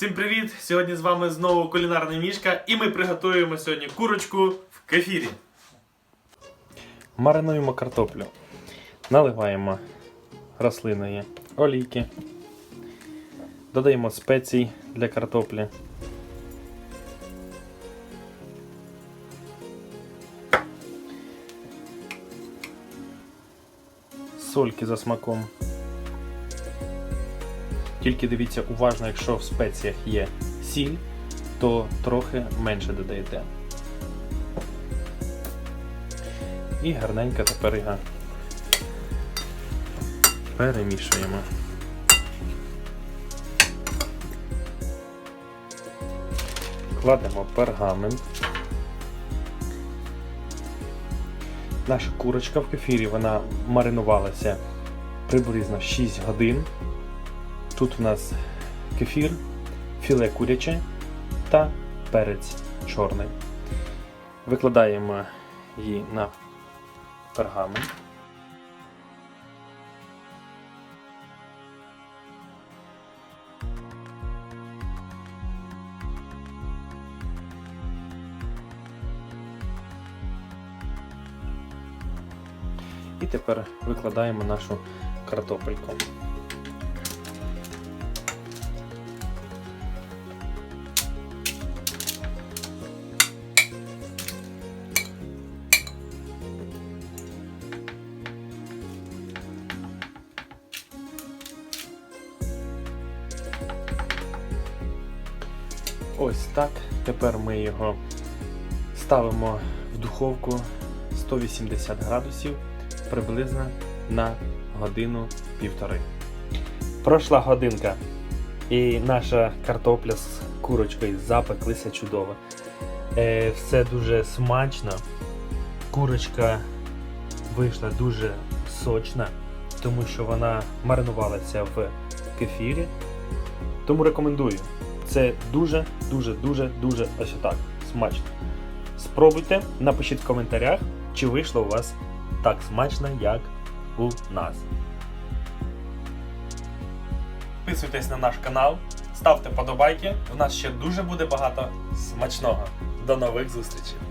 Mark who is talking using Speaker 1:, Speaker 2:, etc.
Speaker 1: Всім привіт! Сьогодні з вами знову кулінарний мішка, і ми приготуємо сьогодні курочку в кефірі.
Speaker 2: Маринуємо картоплю. Наливаємо рослинної олійки. Додаємо спецій для картоплі. Сольки за смаком. Тільки дивіться уважно, якщо в спеціях є сіль, то трохи менше додаєте. І гарненько тепер його перемішуємо. Кладемо пергамент. Наша курочка в кефірі вона маринувалася приблизно 6 годин. Тут в нас кефір, філе куряче та перець чорний. Викладаємо її на пергамент. І тепер викладаємо нашу картопельку. Ось так. Тепер ми його ставимо в духовку 180 градусів приблизно на годину-півтори. Пройшла годинка, і наша картопля з курочкою запеклися чудово. Е, все дуже смачно. Курочка вийшла дуже сочна, тому що вона маринувалася в кефірі. Тому рекомендую. Це дуже, дуже, дуже, дуже ось так. Смачно. Спробуйте, напишіть в коментарях, чи вийшло у вас так смачно, як у нас. Підписуйтесь на наш канал, ставте подобайки. У нас ще дуже буде багато смачного. До нових зустрічей!